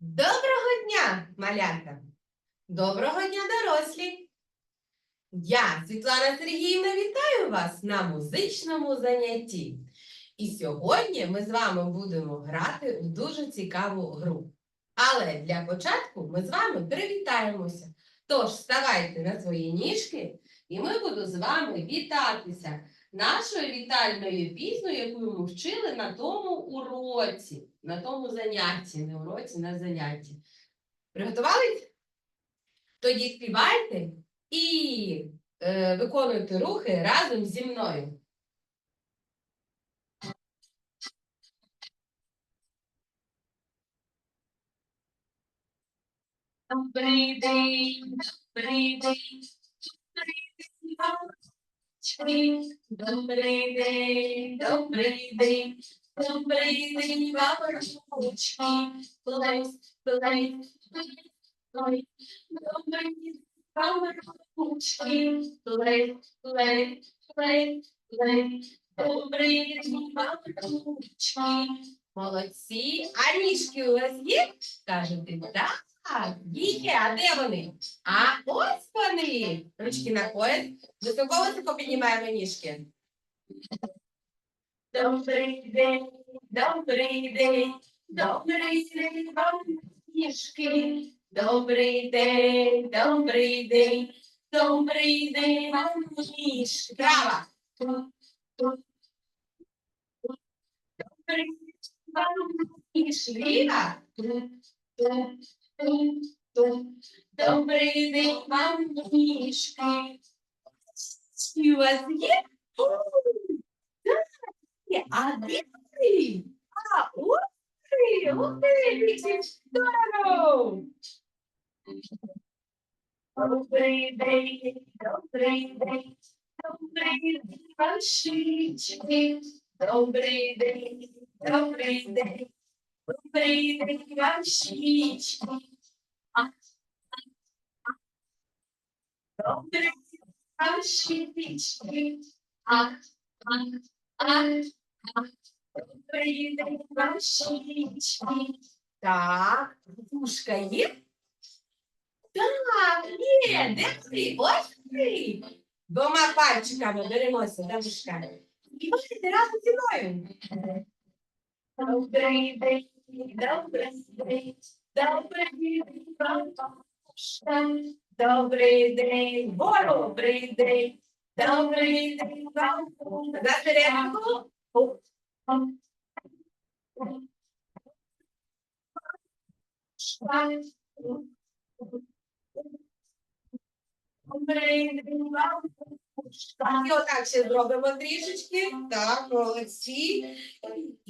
Доброго дня, малята! Доброго дня, дорослі! Я, Світлана Сергіївна, вітаю вас на музичному занятті. І сьогодні ми з вами будемо грати в дуже цікаву гру. Але для початку ми з вами привітаємося. Тож вставайте на свої ніжки, і ми будемо з вами вітатися нашою вітальною піснею, яку ми вчили на тому уроці, на тому занятті, не уроці, на занятті. Приготувались? Тоді співайте і е, виконуйте рухи разом зі мною. Добрий день, добрий день, добрий день, добрий день, Молодці. А ніжки у вас є? Кажете, так. Є, а де вони? А ось вони. Ручки на пояс. Високо-високо піднімаємо ніжки. Добрий день, добрий день, добрий день, вам ніжки. Добрий день, добрий день, добрий день, вам ніжки. Право. Добрий день, вам. Ліва. Добрий день, вам ніжки. І у вас є? Є. А де ти? А, ось ти. Ух ти, Віксі, здорово. Добрий день, добрий день, добрий день, вашички. Добрий день, добрий день, добрий день, вашички. А, а, а. Добрий день, вашички. А, а, а, а. Добрий день, вашички. Так, вушка є? Так, є. Де ти? Ось ти. Двома пальчиками беремося до вушка. І бачите разом зі мною. Добрий день, добрий день, добрий день, бабушка. Добрий день, добрий день, добрий день, бабушка. За І отак ще зробимо трішечки. Так, молодці.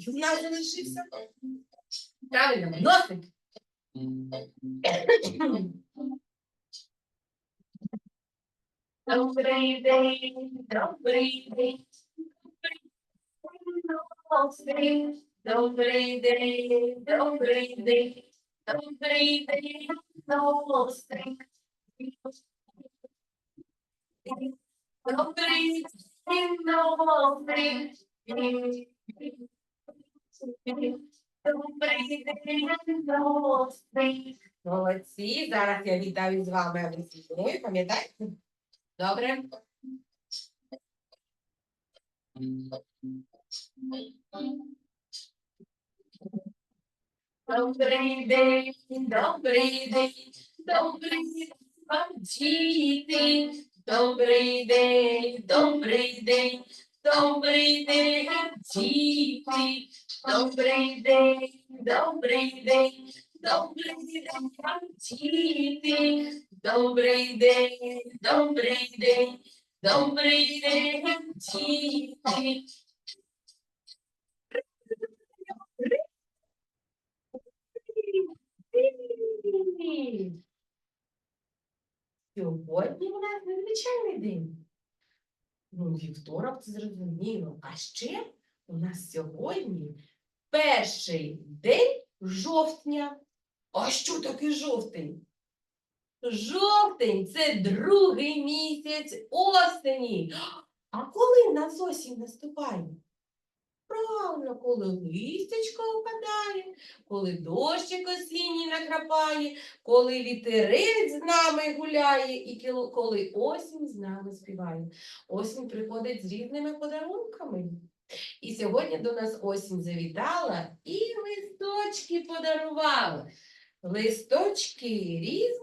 В нас залишився. Правильно, носик. Добрий день, добрий день, добрий день, добрий день, добрий день, настрій. Добрий день, настрій. Добрий день, настрій. Молодці. Зараз я вітаю з вами абрисівною, пам'ятаєте? Добре. Добрий день, добрий день, добрий день, вам діти. Добрий день, добрий день, добрий день, діти. Добрий день, добрий день, добрий день, вам діти. Добрий день, добрий день, добрий Сьогодні у нас незвичайний день. Ну, вівторок це зрозуміло. А ще у нас сьогодні перший день жовтня. А що таке жовтень? Жовтень це другий місяць осені. А коли нас осінь наступає? Правильно, коли листячко опадає, коли дощик осінній накрапає, коли вітерець з нами гуляє, і коли осінь з нами співає. Осінь приходить з різними подарунками. І сьогодні до нас осінь завітала і листочки подарувала. Листочки різнокольорові.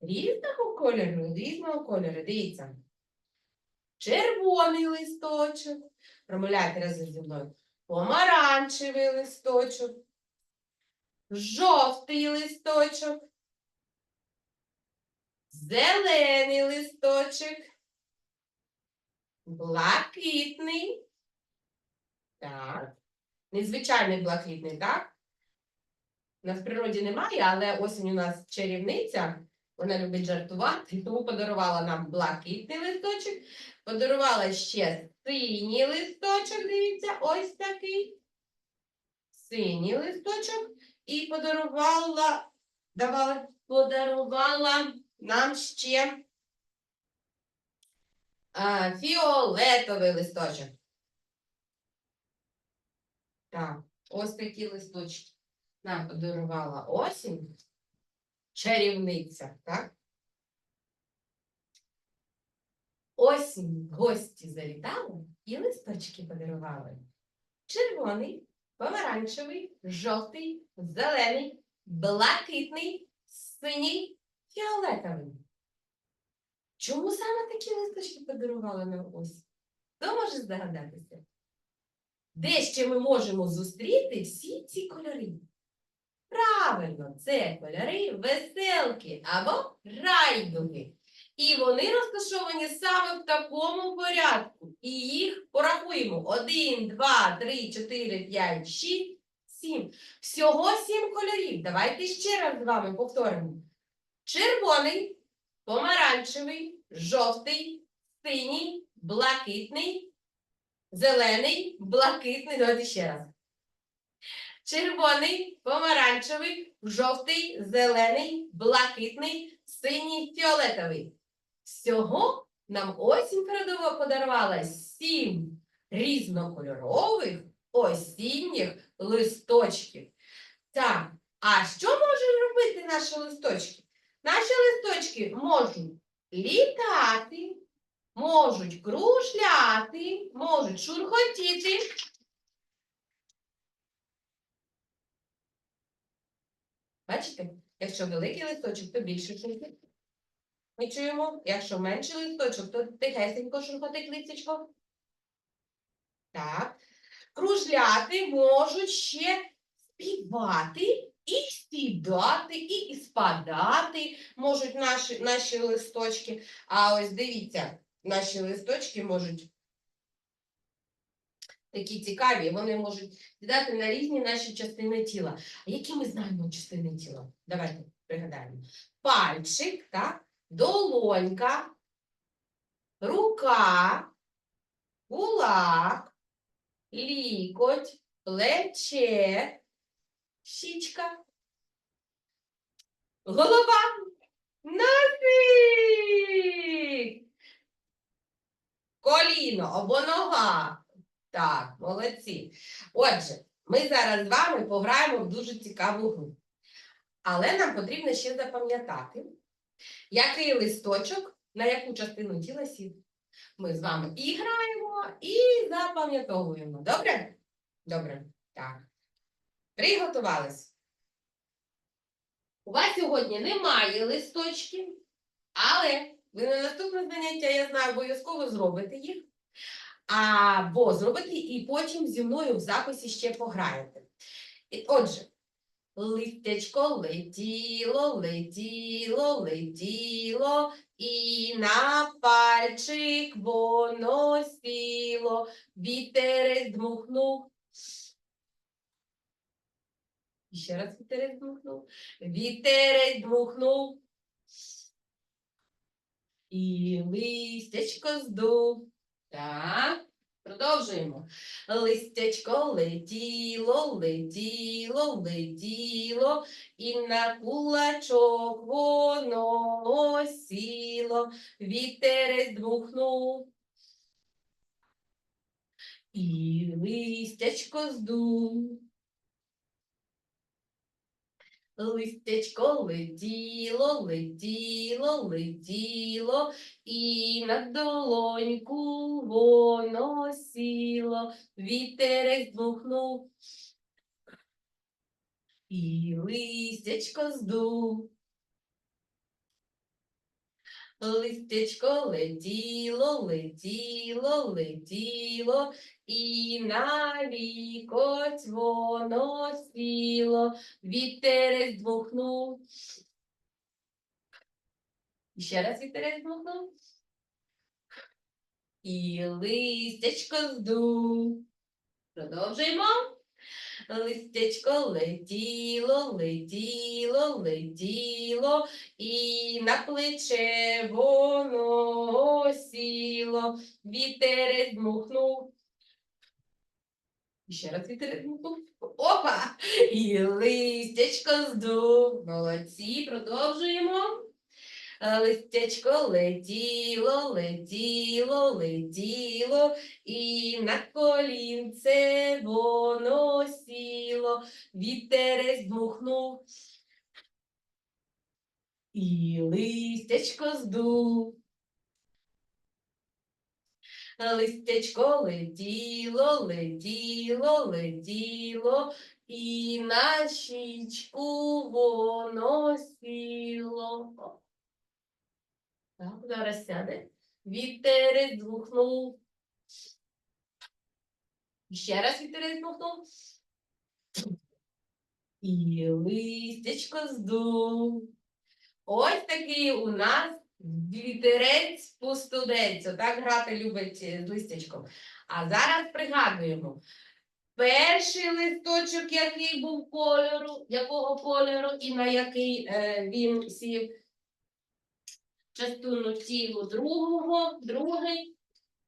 Різного кольору, різного кольору. Дивіться. Червоний листочок. Промовляйте разом зі мною. Помаранчевий листочок. Жовтий листочок. Зелений листочок. Блакитний. Так. Незвичайний блакитний, так? У нас в природі немає, але осінь у нас чарівниця. Вона любить жартувати, тому подарувала нам блакитний листочок, подарувала ще синій листочок, дивіться, ось такий. Синій листочок. І подарувала, давала, подарувала нам ще а, фіолетовий листочок. Так, ось такі листочки нам подарувала осінь. Чарівниця, так? Осінь гості завітали і листочки подарували. Червоний, помаранчевий, жовтий, зелений, блакитний, синій, фіолетовий. Чому саме такі листочки подарували нам осінь? Хто може здогадатися? Де ще ми можемо зустріти всі ці кольори? Правильно, це кольори веселки або райдуги. І вони розташовані саме в такому порядку. І їх порахуємо. Один, два, три, чотири, п'ять, шість, сім. Всього сім кольорів. Давайте ще раз з вами повторимо. Червоний, помаранчевий, жовтий, синій, блакитний, зелений, блакитний. Давайте ще раз. Червоний, помаранчевий, жовтий, зелений, блакитний, синій, фіолетовий. Всього нам осінь передова- подарувала сім різнокольорових осінніх листочків. Так, а що можуть робити наші листочки? Наші листочки можуть літати, можуть кружляти, можуть шурхотіти. Бачите, якщо великий листочок, то більше шурхотить. Ми чуємо, якщо менший листочок, то тихесенько шурхотить листячко. Так. Кружляти можуть ще співати і сідати, і спадати можуть наші, наші листочки. А ось дивіться, наші листочки можуть такі цікаві, вони можуть сідати на різні наші частини тіла. А які ми знаємо частини тіла? Давайте пригадаємо. Пальчик, так? долонька, рука, кулак, лікоть, плече, щічка, голова, носик, коліно або нога. Так, молодці. Отже, ми зараз з вами пограємо в дуже цікаву гру. Але нам потрібно ще запам'ятати, який листочок на яку частину тіла сів. Ми з вами і граємо, і запам'ятовуємо. Добре? Добре. Так. Приготувались. У вас сьогодні немає листочків, але ви на наступне заняття, я знаю, обов'язково зробите їх. Або зробите і потім зі в записі ще пограєте. Отже, Листячко летіло, летіло, летіло, і на пальчик воно сіло, вітерець дмухнув. І Ще раз вітерець дмухнув. Вітерець дмухнув. І листячко здув. Так, продовжуємо. Листячко летіло, летіло, летіло, і на кулачок воно осіло, вітерець дмухнув. і листячко здув. Листячко летіло, летіло, летіло, і на долоньку воно сіло, вітерець дмухнув, і листячко здув. Листячко летіло, летіло, летіло, і на лікоть воно сіло, вітерець дмухнув. І ще раз вітерець дмухнув. І листячко здув. Продовжуємо. Листячко летіло, летіло, летіло, і на плече воно сіло, вітерець дмухнув. Ще раз дмухнув. Опа! І листячко здув. Молодці, продовжуємо. Листячко летіло, летіло, летіло, і на колінце воно сіло, вітерець дмухнув. І листячко здув. Листячко летіло, летіло, летіло, і на щічку воно сіло. Так, зараз сяде. Вітерець дмухнув. І Ще раз вітерець дмухнув. І листячко здув. Ось такий у нас вітерець пустудець. Отак грати любить е, з листячком. А зараз пригадуємо. Перший листочок, який був кольору, якого кольору і на який е, він сів частину тілу другого, другий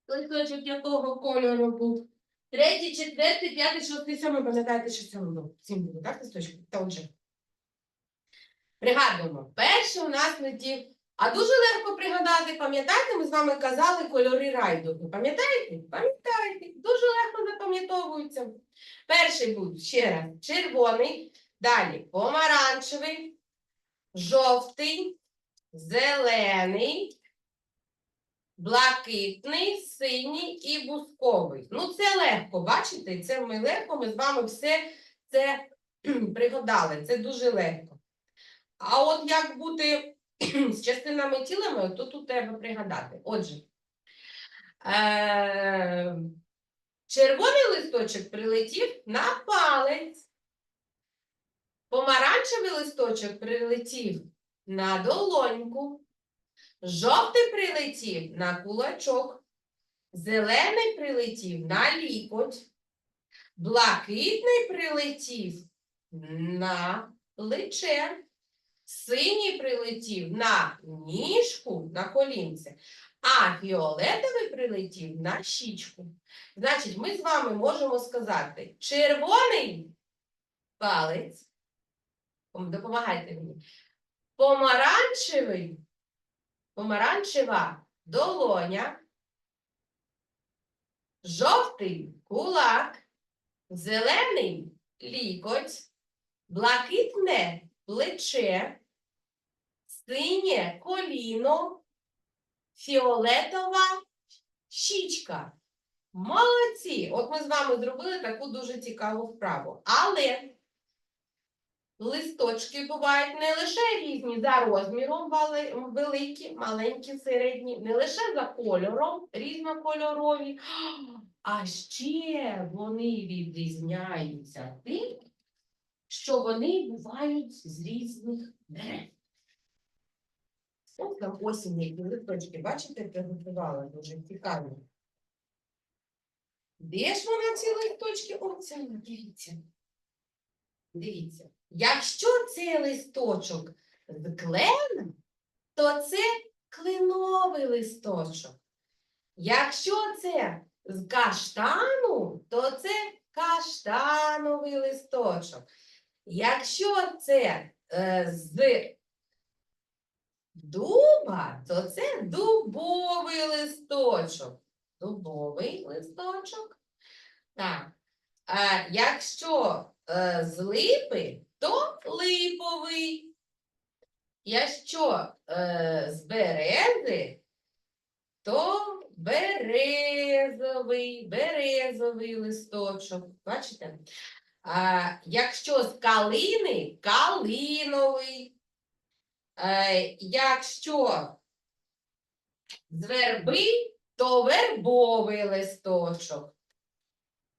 листочок якого кольору був. Третій, четвертий, п'ятий, шостий, сьомий. Пам'ятаєте, що сьомий був? Сім було, так, листочок? Та отже. Пригадуємо, перший у нас летів. А дуже легко пригадати, пам'ятаєте, ми з вами казали кольори райдугу. Пам'ятаєте? Пам'ятаєте. Дуже легко запам'ятовуються. Перший був ще раз червоний, далі помаранчевий, жовтий, зелений, блакитний, синій і бусковий. Ну, це легко, бачите? Це ми легко, ми з вами все це пригадали. Це дуже легко. А от як бути з частинами тілами, то тут треба пригадати. Отже, е- червоний листочок прилетів на палець. Помаранчевий листочок прилетів на долоньку, жовтий прилетів на кулачок, зелений прилетів на лікоть, блакитний прилетів на плече, синій прилетів на ніжку, на колінце, а фіолетовий прилетів на щічку. Значить, ми з вами можемо сказати червоний палець. Допомагайте мені. Помаранчевий, помаранчева долоня, жовтий кулак, зелений лікоть, блакитне плече, синє коліно, фіолетова щічка. Молодці! От ми з вами зробили таку дуже цікаву вправу. Але листочки бувають не лише різні за розміром, великі, маленькі, середні, не лише за кольором, різнокольорові, а ще вони відрізняються тим, що вони бувають з різних дерев. Ось там осінь, які листочки, бачите, приготувала дуже цікаво. Де ж вона ці листочки? Оце, дивіться. Дивіться. Якщо цей листочок з клена, то це кленовий листочок. Якщо це з каштану, то це каштановий листочок. Якщо це е, з дуба, то це дубовий листочок. Дубовий листочок. Так. А якщо е, з липи, то липовий. Якщо е, з берези, то березовий, березовий листочок. Бачите? А, якщо з калини, калиновий. Е, якщо з верби, то вербовий листочок.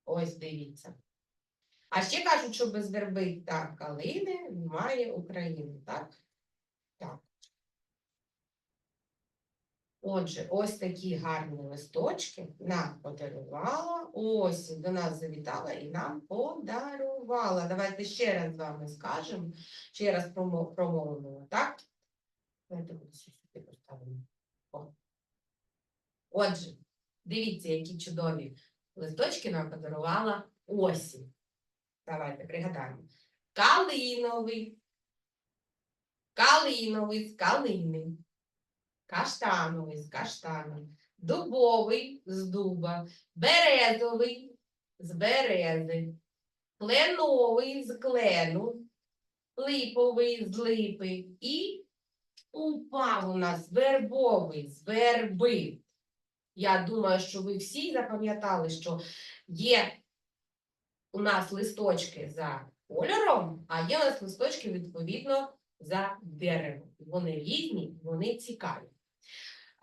Ось дивіться. А ще кажуть, що без верби та калини немає України, так? Так. Отже, ось такі гарні листочки нам подарувала. Осінь до нас завітала і нам подарувала. Давайте ще раз з вами скажемо, ще раз промовимо, так? Давайте ось сюди поставимо. О. Отже, дивіться, які чудові листочки нам подарувала осінь. Давайте пригадаємо. Калиновий. Калиновий з калини. Каштановий з каштану. Дубовий з дуба. Березовий з берези. Кленовий з клену. Липовий з липи. І упав у нас вербовий з верби. Я думаю, що ви всі запам'ятали, що є у нас листочки за кольором, а є у нас листочки відповідно за деревом. Вони різні, вони цікаві.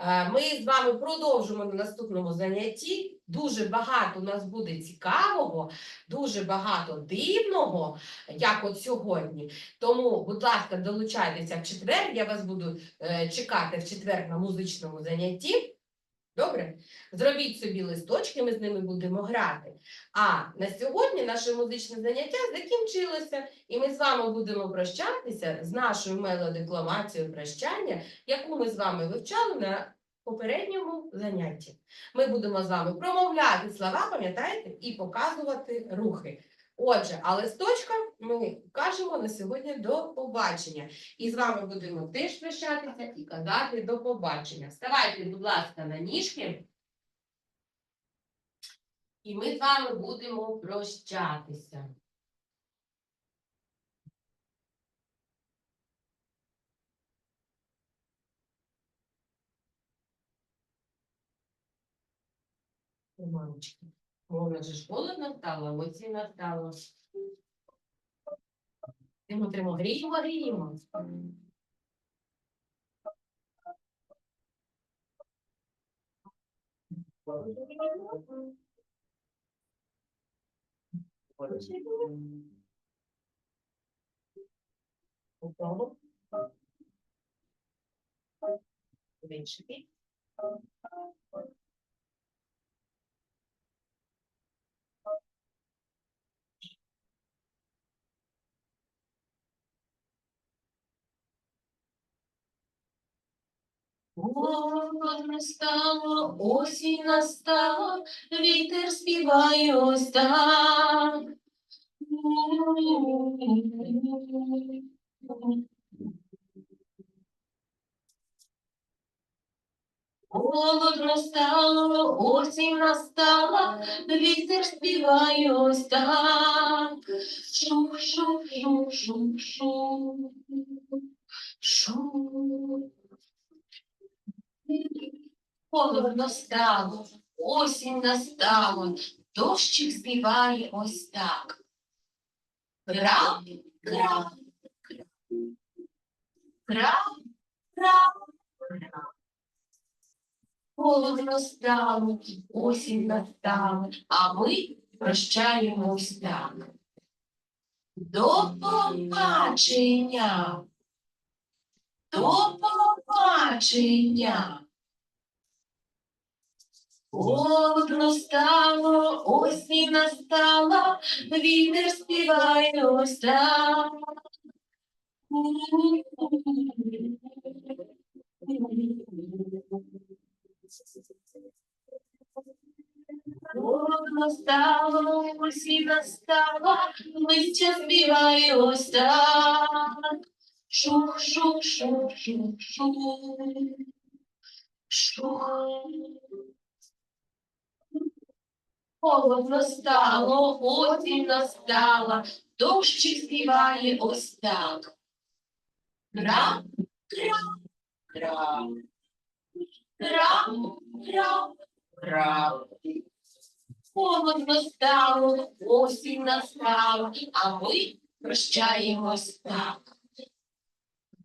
Е, Ми з вами продовжимо на наступному занятті. Дуже багато у нас буде цікавого, дуже багато дивного, як от сьогодні. Тому, будь ласка, долучайтеся в четвер. Я вас буду е, чекати в четвер на музичному занятті. Добре? Зробіть собі листочки, ми з ними будемо грати. А на сьогодні наше музичне заняття закінчилося, і ми з вами будемо прощатися з нашою мелодекламацією прощання, яку ми з вами вивчали на попередньому занятті. Ми будемо з вами промовляти слова, пам'ятаєте, і показувати рухи. Отже, а листочкам ми кажемо на сьогодні до побачення. І з вами будемо теж прощатися і казати до побачення. Вставайте, будь ласка, на ніжки. І ми з вами будемо прощатися. Мамочки, Же ж холодно стало, осінь настала. Тимо, тимо, гріємо, гріємо. Готово? Вишити. Холод настало, осінь настала, вітер співає ось так. Холодно стало, осінь настала, вітер співає ось так. Шух, шух, шух, шух, шух. Шух. Холодно стало, осінь настало, дощик співає ось так. Крап, крап, крап. Крап, крап, крап. Холодно стало, осінь настала, а ми прощаємось так. До побачення. До побачення. Холодно стало, осінь настала, вітер співає ось так. Холодно стало, осінь настала, листя співає ось так. Шух, шух, шух, шух, шух. Шух. Холодно стало, осінь настала, дощик співає ось так. Гра, гра, гра. Гра, гра, гра. Холодно стало, осінь настала, а ми прощаємось так.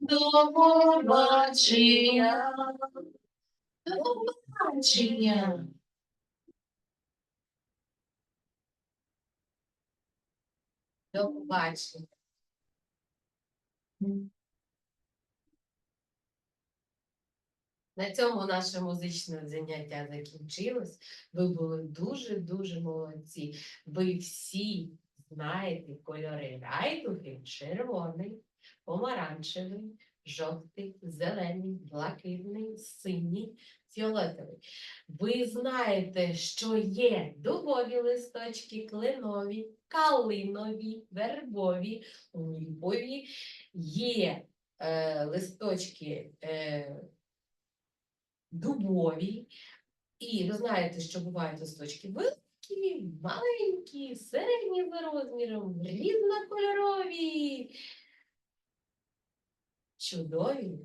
До побачення. До побачення. До побачення. На цьому наше музичне заняття закінчилось. Ви були дуже-дуже молодці. Ви всі знаєте кольори райдуги червоний, помаранчевий, жовтий, зелений, блакитний, синій, фіолетовий. Ви знаєте, що є дубові листочки, кленові, калинові, вербові, липові, є е, листочки е, дубові. І ви знаєте, що бувають листочки великі, маленькі, середні за розміром, різнокольорові, чудові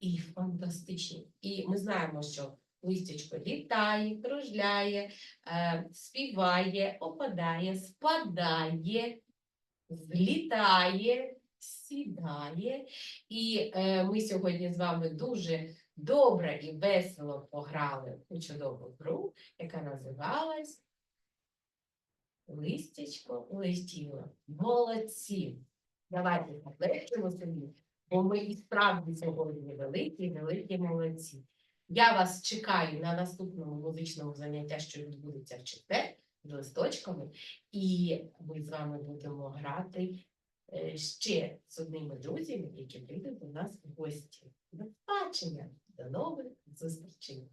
і фантастичні. І ми знаємо, що листячко літає, кружляє, е, співає, опадає, спадає, злітає, сідає. І е, ми сьогодні з вами дуже добре і весело пограли у чудову гру, яка називалась Листячко летіло. Молодці! Давайте поплещемо собі, бо ми і справді сьогодні великі, великі молодці. Я вас чекаю на наступному музичному заняття, що відбудеться в четвер з листочками, і ми з вами будемо грати е, ще з одними друзями, які прийдуть до нас в гості. До побачення, до нових зустрічей!